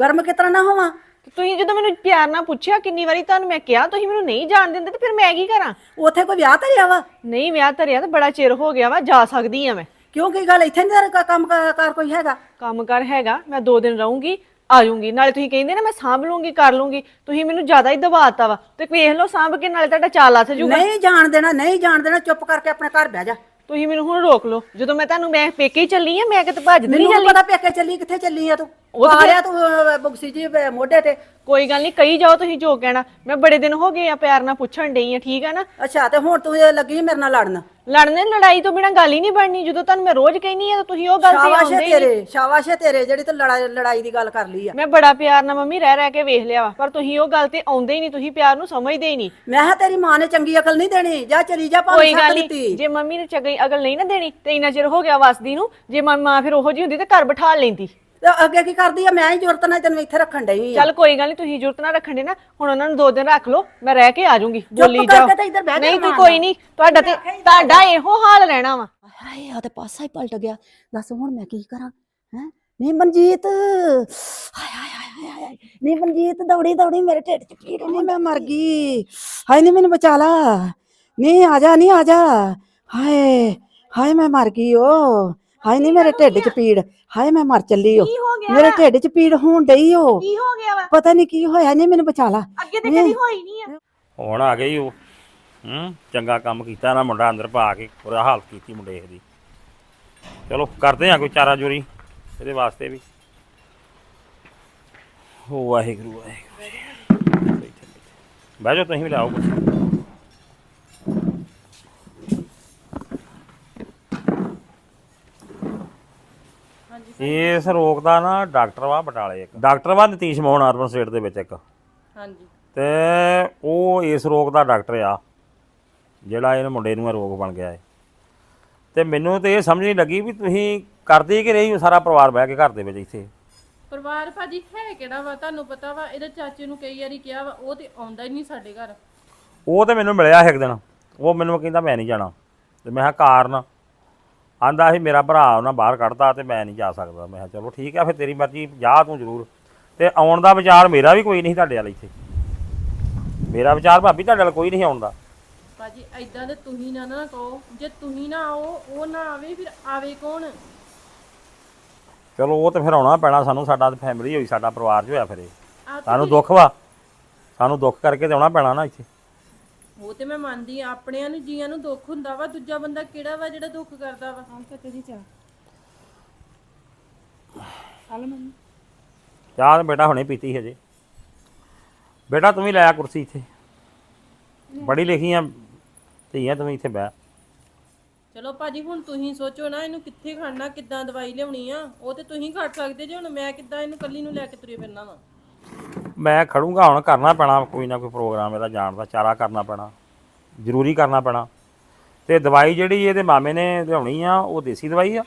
F: ਗਰਮ ਕਿਤਨਾ ਨਾ ਹੋਵਾਂ?
E: ਤੇ ਤੁਸੀਂ ਜਦੋਂ ਮੈਨੂੰ ਪਿਆਰ ਨਾਲ ਪੁੱਛਿਆ ਕਿੰਨੀ ਵਾਰੀ ਤੁਹਾਨੂੰ ਮੈਂ ਕਿਹਾ ਤੁਸੀਂ ਮੈਨੂੰ ਨਹੀਂ ਜਾਣ ਦਿੰਦੇ ਤੇ ਫਿਰ ਮੈਂ ਕੀ ਕਰਾਂ?
F: ਉੱਥੇ ਕੋਈ ਵਿਆਹ ਧਰਿਆ ਵਾ?
E: ਨਹੀਂ ਵਿਆਹ ਧਰਿਆ ਤਾਂ ਬੜਾ ਚਿਰ ਹੋ ਗਿਆ ਵਾ ਜਾ ਸਕਦੀ ਆ ਮੈਂ।
F: ਕਿਉਂ ਕੀ ਗੱਲ? ਇੱਥੇ ਨਹੀਂ ਤੇਰਾ ਕੰਮ ਕਾਰ ਕਾਰ ਕੋਈ ਹੈਗਾ?
E: ਕੰਮ ਕਰ ਹੈਗਾ ਮੈਂ ਦੋ ਦਿਨ ਰਹੂੰਗੀ ਆ ਜਾਊਂਗੀ। ਨਾਲੇ ਤੁਸੀਂ ਕਹਿੰਦੇ ਨਾ ਮੈਂ ਸਾਂਭ ਲੂੰਗੀ ਕਰ ਲੂੰਗੀ। ਤੁਸੀਂ ਮੈਨੂੰ ਜ਼ਿਆਦਾ ਹੀ ਦਬਾਤਾ ਵਾ। ਤੇ ਵੇਖ ਲਓ ਸਾਂਭ ਕੇ ਨਾਲੇ ਤੁਹਾਡਾ ਚਾਲ ਆ ਜਾਊਗਾ।
F: ਨਹੀਂ ਜਾਣ ਦੇਣਾ ਨਹੀਂ ਜਾਣ ਦੇਣਾ ਚੁੱਪ ਕਰਕੇ ਆਪਣੇ ਘਰ ਬਹਿ ਜਾ।
E: ਤੁਸੀਂ ਮੈਨੂੰ ਹੁਣ ਰੋਕ ਲਓ। ਜਦੋਂ ਮੈਂ ਤੁਹਾਨੂੰ ਮੈਂ ਪੇਕੇ ਹੀ ਚੱਲੀ ਆ ਮੈਂ ਕਿਤੇ ਭੱਜ ਨਹੀਂ
F: ਮੈਨੂੰ
E: ਚੱਲੀ।
F: ਪਤਾ ਪੇਕੇ ਚੱਲੀ ਕਿੱਥੇ ਚੱਲੀ ਆ ਤੂੰ?
E: ਉਹ ਤਾਂ
F: ਪਾ ਲਿਆ ਤੂੰ ਅਹ, ਬੁਕਸੀ ਜੀ ਅਹ, ਮੋਢੇ ਤੇ।
E: ਕੋਈ ਗੱਲ ਨਹੀਂ ਕਹੀ ਜਾਓ ਤੁਸੀਂ ਜੋ ਕਹਿਣਾ। ਮੈਂ ਬੜੇ ਦਿਨ ਹੋ ਗਏ ਆ ਪਿਆਰ ਨਾਲ ਪੁੱਛਣ ਡਈ ਆ ਠੀਕ ਆ ਨਾ?
F: ਅੱਛਾ ਤੇ ਹੁਣ ਤੂੰ ਇਹ ਲੱਗੀ ਮੇਰੇ ਨਾਲ ਲੜਨ?
E: ਲੜਨੇ ਲੜਾਈ ਤੋਂ ਬਿਨਾ ਗੱਲ ਹੀ ਨਹੀਂ ਬਣਨੀ। ਜਦੋਂ ਤੁਹਾਨੂੰ ਮੈਂ ਰੋਜ਼ ਕਹਿਨੀ ਆ ਤਾਂ ਤੁਸੀਂ ਉਹ ਗੱਲ ਤੇ
F: ਸ਼ਾਬਾਸ਼
E: ਆਉਂਦੇ
F: ਹੈ। ਤੇਰੇ ਸ਼ਾਬਾਸ਼ ਹੈ ਤੇਰੇ ਜਿਹੜੀ ਤੂੰ ਲੜਾਈ ਲੜਾਈ ਦੀ ਗੱਲ ਕਰ ਲਈ ਆ।
E: ਮੈਂ ਬੜਾ ਪਿਆਰ ਨਾਲ ਮੰਮੀ ਰਹਿ ਰਹਿ ਕੇ ਵੇਖ ਲਿਆ ਵਾ ਪਰ ਤੁਸੀਂ ਉਹ ਗੱਲ ਤੇ ਆਉਂਦੇ ਹੀ ਨਹੀਂ ਤੁਸੀਂ ਪਿਆਰ ਨੂੰ ਸਮਝਦੇ ਹੀ ਨਹੀਂ।
F: ਮੈਂ ਕਿਹਾ ਤੇਰੀ ਮਾਂ ਨੇ ਚੰਗੀ ਅਕਲ ਨਹੀਂ ਦੇਣੀ ਜਾ ਚਲੀ ਜਾ
E: ਕੋਈ
F: ਭਾਵੇਂ
E: ਗੱਲ
F: ਸੱਤ
E: ਨਹੀਂ
F: ਦਿੱਤੀ।
E: ਜੇ ਮੰਮੀ ਨੇ ਚੰਗੀ ਅਗਲ ਨਹੀਂ ਨਾ ਦੇਣੀ ਤੇ ਇੰਨਾ ਚਿਰ ਹੋ ਗਿਆ ਵਸਦੀ ਨੂੰ ਜੇ ਮਾਂ ਮਾਂ ਫਿਰ ਉਹੋ ਜੀ ਹੁੰਦੀ ਤੇ ਘਰ ਬਿਠਾ ਲੈਂਦੀ।
F: ਤੇ ਅੱਗੇ ਕੀ ਕਰਦੀ ਆ? ਮੈਂ ਹੀ ਜ਼ਰੂਰਤ ਨਾਲ ਤੈਨੂੰ ਇੱਥੇ ਰੱਖਣ ਡਈ ਆ।
E: ਚੱਲ ਕੋਈ ਗੱਲ ਨਹੀਂ ਤੁਸੀਂ ਜ਼ਰੂਰਤ ਨਾ ਰੱਖਣ ਦੇ ਨਾ ਹੁਣ ਉਹਨਾਂ ਨੂੰ ਦੋ ਦਿਨ ਰੱਖ ਲਓ ਮੈਂ ਰਹਿ ਕੇ ਆ ਜਾਊਂਗੀ ਬੋਲੀ
F: ਕਰਕੇ
E: ਜਾਓ।
F: ਤੇ ਇੱਧਰ ਬਹਿ ਜਾ
E: ਨਹੀਂ ਤੂੰ ਕੋਈ ਨਹੀਂ ਤੁਹਾਡਾ ਤੇ ਤੁਹਾਡਾ ਇਹੋ ਹਾਲ ਰਹਿਣਾ ਵਾ।
F: ਹਾਏ ਆ ਤੇ ਪਾਸਾ ਹੀ ਪਲਟ ਗਿਆ। ਦੱਸ ਹੁਣ ਮੈਂ ਕੀ ਕਰਾਂ ਹੈ? ਨਹੀਂ ਮਨਜੀਤ ਹਾਏ ਹਾਏ ਹਾਏ ਹਾਏ ਹਾਏ ਨਹੀਂ ਮਨਜੀਤ ਦੌੜੀ ਦੌੜੀ ਮੇਰੇ ਢਿੱਡ 'ਚ ਪੀੜ ਨਹੀਂ ਮੈਂ ਮਰ ਗਈ। ਹਾਏ ਨਹੀਂ ਮੈਨੂੰ ਬਚਾ ਲਾ। ਨਹੀਂ ਆ ਜਾ ਨਹੀਂ ਆ ਜਾ। ਹਾਏ ਹਾਏ ਮੈਂ ਮਰ ਗਈ ਓ। ਹਾਏ ਨਹੀਂ ਮੇਰੇ ਢਿੱਡ 'ਚ ਪੀੜ ਹਾਏ ਮੈਂ ਮਰ ਚੱਲੀ ਓ।
E: ਹੋ ਗਿਆ?
F: ਮੇਰੇ ਢਿੱਡ 'ਚ ਪੀੜ ਹੋਣ ਡਈ ਓ।
E: ਕੀ ਹੋ ਗਿਆ ਵਾ?
F: ਪਤਾ ਨਹੀਂ ਕੀ ਹੋਇਆ ਨਹੀਂ ਮੈਨੂੰ ਬਚਾ ਲਾ।
E: ਅੱਗੇ ਤੇ ਕਦੀ ਹੋਈ ਨਹੀਂ ਆ।
B: ਹੁਣ ਆ ਗਈ ਉਹ ਹੂੰ ਚੰਗਾ ਕੰਮ ਕੀਤਾ ਨਾ ਮੁੰਡਾ ਅੰਦਰ ਪਾ ਕੇ ਪੂਰਾ ਹਾਲਤ ਕੀਤੀ ਮੁੰਡੇ ਦੀ ਚਲੋ ਕਰਦੇ ਆ ਕੋਈ ਚਾਰਾ ਜੋਰੀ ਇਹਦੇ ਵਾਸਤੇ ਵੀ। ਹੋ ਵਾਹਿਗੁਰੂ ਵਾਹਿਗੁਰੂ। ਬਹਿ ਜਾਓ ਤੁਸੀਂ ਵੀ ਲਾਓ ਕੁਛ। ਇਸ ਰੋਗ ਦਾ ਨਾ ਡਾਕਟਰ ਵਾ ਬਟਾਲੇ ਇੱਕ। ਡਾਕਟਰ ਵਾ ਨਤੀਸ਼ ਮੋਹਨ ਅਰਬਨ ਸਟੇਟ ਦੇ ਵਿੱਚ ਇੱਕ।
A: ਹਾਂਜੀ।
B: ਤੇ ਉਹ ਇਸ ਰੋਗ ਦਾ ਡਾਕਟਰ ਆ ਜਿਹੜਾ ਇਹ ਮੁੰਡੇ ਨੂੰ ਇਹ ਰੋਗ ਬਣ ਗਿਆ ਹੈ ਤੇ ਮੈਨੂੰ ਤੇ ਇਹ ਸਮਝ ਨਹੀਂ ਲੱਗੀ ਵੀ ਤੁਸੀਂ ਕਰਦੇ ਕਿ ਨਹੀਂ ਹੋ ਸਾਰਾ ਪਰਿਵਾਰ ਬਹਿ ਕੇ ਘਰ ਦੇ ਵਿੱਚ ਇੱਥੇ।
A: ਪਰਿਵਾਰ ਭਾਜੀ ਹੈ ਕਿਹੜਾ ਵਾ? ਤੁਹਾਨੂੰ ਪਤਾ ਵਾ ਇਹਦੇ ਚਾਚੇ ਨੂੰ ਕਈ ਵਾਰੀ ਕਿਹਾ ਵਾ ਉਹ ਤੇ ਆਉਂਦਾ ਹੀ ਨਹੀਂ ਸਾਡੇ ਘਰ।
B: ਉਹ ਤੇ ਮੈਨੂੰ ਮਿਲਿਆ ਇੱਕ ਦਿਨ ਉਹ ਮੈਨੂੰ ਕਹਿੰਦਾ ਮੈਂ ਨਹੀਂ ਜਾਣਾ। ਤੇ ਮੈਂ ਕਿਹਾ ਕਾਰਨ ਆਂਦਾ ਸੀ ਮੇਰਾ ਭਰਾ ਉਹਨਾਂ ਬਾਹਰ ਕੱਢਤਾ ਤੇ ਮੈਂ ਨਹੀਂ ਜਾ ਸਕਦਾ। ਮੈਂ ਕਿਹਾ ਚਲੋ ਠੀਕ ਆ ਫਿਰ ਤੇਰੀ ਮਰਜ਼ੀ ਜਾ ਤੂੰ ਜ਼ਰੂਰ। ਤੇ ਆਉਣ ਦਾ ਵਿਚਾਰ ਮੇਰਾ ਵੀ ਕੋਈ ਨਹੀਂ ਤੁਹਾਡੇ ਵਾਲ ਇੱਥੇ। ਮੇਰਾ ਵਿਚਾਰ ਭਾਬੀ ਤੁਹਾਡੇ ਵਾਲ ਕੋਈ ਨਹੀਂ ਆਉਣ ਦਾ।
A: ਭਾਜੀ ਐਦਾਂ ਦੇ ਤੁਸੀਂ ਨਾ ਨਾ ਕਹੋ ਜੇ ਤੁਸੀਂ ਨਾ ਆਓ ਉਹ ਨਾ ਆਵੇ ਫਿਰ ਆਵੇ ਕੌਣ?
B: ਚਲੋ ਉਹ ਤੇ ਫਿਰ ਆਉਣਾ ਪੈਣਾ ਸਾਨੂੰ ਸਾਡਾ ਫੈਮਿਲੀ ਹੋਈ ਸਾਡਾ ਪਰਿਵਾਰ 'ਚ ਹੋਇਆ ਫਿਰ ਇਹ। ਸਾਨੂੰ ਦੁੱਖ ਵਾ। ਸਾਨੂੰ ਦੁੱਖ ਕਰਕੇ ਤੇ ਆਉਣਾ ਪੈਣਾ ਨਾ ਇੱਥੇ।
A: ਉਹ ਤੇ ਮੈਂ ਮੰਨਦੀ ਆ ਆਪਣਿਆਂ ਨੂੰ ਜੀਆਂ ਨੂੰ ਦੁੱਖ ਹੁੰਦਾ ਵਾ ਦੂਜਾ ਬੰਦਾ ਕਿਹੜਾ ਵਾ ਜਿਹੜਾ ਦੁੱਖ ਕਰਦਾ ਵਾ?
B: ਚਾਹ। ਤੇ ਬੇਟਾ ਹੁਣੇ ਪੀਤੀ ਹਜੇ। ਬੇਟਾ ਤੂੰ ਵੀ ਲੈ ਆ ਕੁਰਸੀ ਇੱਥੇ। ਬੜੀ ਲਿਖੀ ਆ ਧੀਆ ਤੂੰ ਇੱਥੇ ਬਹਿ।
A: ਚਲੋ ਭਾਜੀ ਹੁਣ ਤੁਸੀਂ ਸੋਚੋ ਨਾ ਇਹਨੂੰ ਕਿੱਥੇ ਖੜਨਾ ਕਿੱਦਾਂ ਦਵਾਈ ਲਿਆਉਣੀ ਆ? ਉਹ ਤੇ ਤੁਸੀਂ ਖੜ ਸਕਦੇ ਜੇ ਹੁਣ ਮੈਂ ਕਿੱਦਾਂ ਇਹਨੂੰ ਕੱਲੀ ਨੂੰ ਲੈ ਕੇ ਤੁਰੇ ਫਿਰਨਾ ਵਾ?
B: ਮੈਂ ਖੜੂੰਗਾ ਹੁਣ ਕਰਨਾ ਪੈਣਾ ਕੋਈ ਨਾ ਕੋਈ ਪ੍ਰੋਗਰਾਮ ਇਹਦਾ ਜਾਣ ਦਾ ਚਾਰਾ ਕਰਨਾ ਪੈਣਾ ਜ਼ਰੂਰੀ ਕਰਨਾ ਪੈਣਾ। ਤੇ ਦਵਾਈ ਜਿਹੜੀ ਇਹਦੇ ਮਾਮੇ ਨੇ ਲਿਆਉਣੀ ਆ ਉਹ ਦੇਸੀ ਦਵਾਈ ਆ?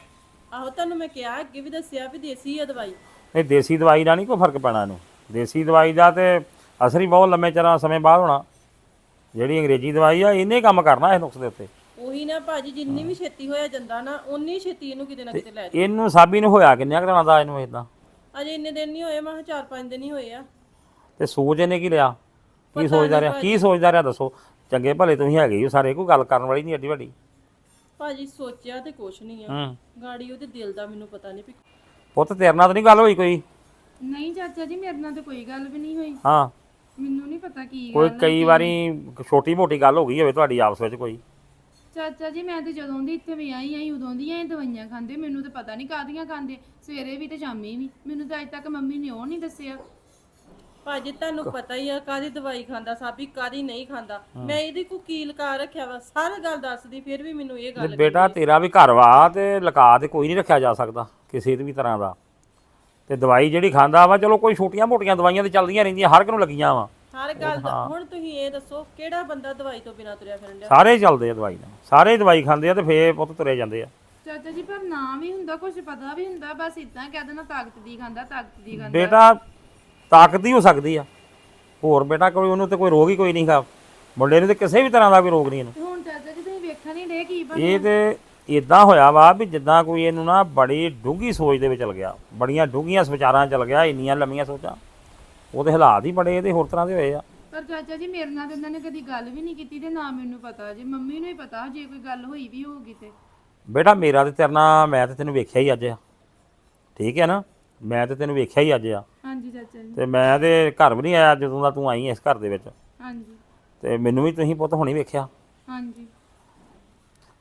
A: ਆਹੋ ਤੁਹਾਨੂੰ ਮੈਂ ਕਿਹਾ ਅੱਗੇ ਵੀ ਦੱਸਿਆ ਵੀ ਦੇਸੀ ਆ ਦਵਾਈ।
B: ਇਹ ਦੇਸੀ ਦਵਾਈ ਦਾ ਨਹੀਂ ਕੋਈ ਫ਼ਰਕ ਪੈਣਾ ਇਹਨੂੰ। ਦੇਸੀ ਦਵਾਈ ਦਾ ਤੇ ਅਸਰ ਹੀ ਬਹੁਤ ਲੰਮੇ ਚਿਰਾਂ ਸਮੇਂ ਬਾਅਦ ਹੋਣਾ। ਜਿਹੜੀ ਅੰਗਰੇਜ਼ੀ ਦਵਾਈ ਆ ਇਹਨੇ ਕੰਮ ਕਰਨਾ ਇਸ ਨੁਕਸ ਦੇ ਉੱਤੇ।
A: ਉਹੀ ਨਾ ਭਾਜੀ ਜਿੰਨੀ ਵੀ ਛੇਤੀ ਹੋਇਆ ਜਾਂਦਾ ਨਾ ਉਨੀ ਛੇਤੀ ਇਹਨੂੰ ਕਿਤੇ ਨਾ ਕਿਤੇ ਲੈ ਜਾ
B: ਇਹਨੂੰ ਸਾਬੀ ਨੂੰ ਹੋਇਆ ਕਿੰਨਿਆਂ ਕੁ ਦਿਨਾਂ ਦਾ ਇਹਨੂੰ ਇਦਾਂ
A: ਅਜੇ ਇੰਨੇ ਦਿਨ ਨਹੀਂ ਹੋਏ ਮੈਂ ਕਿਹਾ ਚਾਰ ਪੰਜ ਦਿਨ ਹੀ ਹੋਏ ਆ।
B: ਤੇ ਸੋਚ ਇਹਨੇ ਕੀ ਲਿਆ? ਕੀ ਸੋਚਦਾ ਰਿਹਾ? ਕੀ ਸੋਚਦਾ ਰਿਹਾ ਦੱਸੋ? ਚੰਗੇ ਭਲੇ ਤੁਸੀਂ ਹੈਗੇ ਹੀ ਹੋ ਸਾਰੇ ਕੋਈ ਗੱਲ ਕਰਨ ਵਾਲੀ ਨਹੀਂ ਏਡੀ ਵੱਡੀ।
A: ਭਾਜੀ ਸੋਚਿਆ ਤੇ ਕੁਛ ਨਹੀਂ ਆ।
B: ਹੂੰ।
A: ਗਾੜੀ ਉਹਦੇ ਦਿਲ ਦਾ ਮੈਨੂੰ ਪਤਾ ਨਹੀਂ ਵੀ
B: ਪੁੱਤ ਤੇਰੇ ਨਾਲ ਤਾਂ ਨਹੀਂ ਗੱਲ ਹੋਈ ਕੋਈ?
C: ਨਹੀਂ ਚਾਚਾ ਜੀ ਮੇਰੇ ਨਾਲ ਤੇ ਕੋਈ ਗੱਲ ਵੀ ਨਹੀਂ ਹੋਈ।
B: ਹਾਂ।
C: ਮੈਨੂੰ ਨਹੀਂ ਪਤਾ ਕੀ
B: ਕੋਈ ਕਈ ਵਾਰੀ ਛੋਟੀ ਮੋਟੀ ਗੱਲ ਹੋ ਗਈ ਹੋਵੇ ਤੁਹਾਡੀ ਆਪਸ ਵਿੱਚ ਕੋਈ।
C: ਚਾਚਾ ਜੀ ਮੈਂ ਤੇ ਜਦੋਂ ਦੀ ਇੱਥੇ ਵੀ ਆਈ ਆਈ ਉਦੋਂ ਦੀਆਂ ਇਹ ਦਵਾਈਆਂ ਖਾਂਦੇ। ਮੈਨੂੰ ਤੇ ਪਤਾ ਨਹੀਂ ਕਾਦੀਆਂ ਖਾਂਦੇ। ਸਵੇਰੇ ਵੀ ਤੇ ਸ਼ਾਮੀ ਵੀ। ਮੈਨੂੰ ਤਾਂ ਅੱਜ ਤੱਕ ਮੰਮੀ ਨੇ ਉਹ ਨਹੀਂ ਦੱਸਿਆ।
A: ਭਾਜੀ ਤੁਹਾਨੂੰ ਪਤਾ ਹੀ ਆ ਕਾਦੀ ਦਵਾਈ ਖਾਂਦਾ ਸਾਬੀ ਕਾਦੀ ਨਹੀਂ ਖਾਂਦਾ। ਮੈਂ ਇਹਦੀ ਕੋ ਕੀ ਰੱਖਿਆ ਵਾ ਸਾਰੀ ਗੱਲ ਦੱਸਦੀ ਫਿਰ ਵੀ ਮੈਨੂੰ ਇਹ ਗੱਲ
B: ਬੇਟਾ ਤੇਰਾ ਵੀ ਘਰ ਵਾ ਤੇ ਲਕਾ ਤੇ ਕੋਈ ਨਹੀਂ ਰੱਖਿਆ ਜਾ ਸਕਦਾ ਕਿਸੇ ਵੀ ਤਰ੍ਹਾਂ ਦਾ। ਤੇ ਦਵਾਈ ਜਿਹੜੀ ਖਾਂਦਾ ਵਾ ਚਲੋ ਕੋਈ ਛੋਟੀਆਂ ਮੋਟੀਆਂ ਦਵਾਈਆਂ ਤੇ ਚੱਲਦੀਆਂ ਰਹਿੰਦੀਆਂ ਹਰ ਇੱਕ ਨੂੰ ਲੱਗੀਆਂ ਵਾ।
A: ਹਰ ਗੱਲ ਦਾ ਹੁਣ ਤੁਸੀਂ ਇਹ ਦੱਸੋ ਕਿਹੜਾ ਬੰਦਾ ਦਵਾਈ ਤੋਂ ਬਿਨਾ ਤੁਰਿਆ ਫਿਰਨ ਡਿਆ?
B: ਸਾਰੇ ਚੱਲਦੇ ਆ ਦਵਾਈ ਨਾਲ। ਸਾਰੇ ਦਵਾਈ ਖਾਂਦੇ ਆ ਤੇ ਫੇਰ ਪੁੱਤ ਤੁਰੇ ਜਾਂਦੇ ਆ।
C: ਚਾਚਾ ਜੀ ਪਰ ਨਾ ਵੀ ਹੁੰਦਾ ਕੁਝ ਪਤਾ ਵੀ ਹੁੰਦਾ ਬਸ ਇਦਾਂ ਕਹਿ ਦੇਣਾ ਤਾਕਤ ਦੀ ਖਾਂਦਾ ਤਾਕਤ ਦੀ ਖਾਂਦਾ।
B: ਬੇਟਾ ਤਾਕਤ ਹੀ ਹੋ ਸਕਦੀ ਆ। ਹੋਰ ਬੇਟਾ ਕੋਈ ਉਹਨੂੰ ਤੇ ਕੋਈ ਰੋਗ ਹੀ ਕੋਈ ਨਹੀਂਗਾ ਮੁੰਡੇ ਨੂੰ ਤੇ ਕਿਸੇ ਵੀ ਤਰ੍ਹਾਂ ਦਾ ਕੋਈ ਰੋਗ ਨਹੀਂ ਇਹਨੂੰ।
C: ਤੇ ਹੁਣ ਚਾਚਾ ਜੀ ਤੁਸੀਂ ਵੇਖਣ ਹੀ ਡੇ ਕੀ
B: ਇਹ ਤੇ ਇਦਾਂ ਹੋਇਆ ਵਾ ਵੀ ਜਿੱਦਾਂ ਕੋਈ ਇਹਨੂੰ ਨਾ ਬੜੀ ਡੂੰਘੀ ਸੋਚ ਦੇ ਵਿੱਚ ਚਲ ਗਿਆ। ਬੜੀਆਂ ਡੂੰਘੀਆਂ ਵਿਚਾਰਾਂ 'ਚ ਚਲ ਗਿਆ ਇੰਨੀਆਂ ਲੰਮੀਆਂ ਸੋਚਾਂ। ਉਹਦੇ ਹਾਲਾਤ ਹੀ ਬੜੇ ਇਹਦੇ ਹੋਰ ਤਰ੍ਹਾਂ ਦੇ ਹੋਏ ਆ।
C: ਪਰ ਚਾਚਾ ਜੀ ਮੇਰੇ ਨਾਲ ਤਾਂ ਇਹਨਾਂ ਨੇ ਕਦੀ ਗੱਲ ਵੀ ਨਹੀਂ ਕੀਤੀ ਤੇ ਨਾ ਮੈਨੂੰ ਪਤਾ ਜੇ। ਮੰਮੀ ਨੂੰ ਹੀ ਪਤਾ ਜੇ ਕੋਈ ਗੱਲ ਹੋਈ ਵੀ ਹੋਊਗੀ ਤੇ।
B: ਬੇਟਾ ਮੇਰਾ ਤੇ ਤੇਰੇ ਨਾਲ ਮੈਂ ਤੇ ਤੈਨੂੰ ਵੇਖਿਆ ਹੀ ਅੱਜ। ਆ ਠੀਕ ਹੈ ਨਾ? ਮੈਂ ਤੇ ਤੈਨੂੰ ਵੇਖਿਆ ਹੀ ਅੱਜ ਆ।
C: ਹਾਂਜੀ ਚਾਚਾ ਜੀ।
B: ਤੇ ਮੈਂ ਤੇ ਘਰ ਵੀ ਨਹੀਂ ਆਇਆ ਜਦੋਂ ਦਾ ਤੂੰ ਆਈ ਇਸ ਘਰ ਦੇ ਵਿੱਚ।
C: ਹਾਂਜੀ।
B: ਤੇ ਮੈਨੂੰ ਵੀ ਤੁਸੀਂ ਪੁੱਤ ਹੁਣੀ ਵੇਖਿਆ।
C: ਹਾਂਜੀ।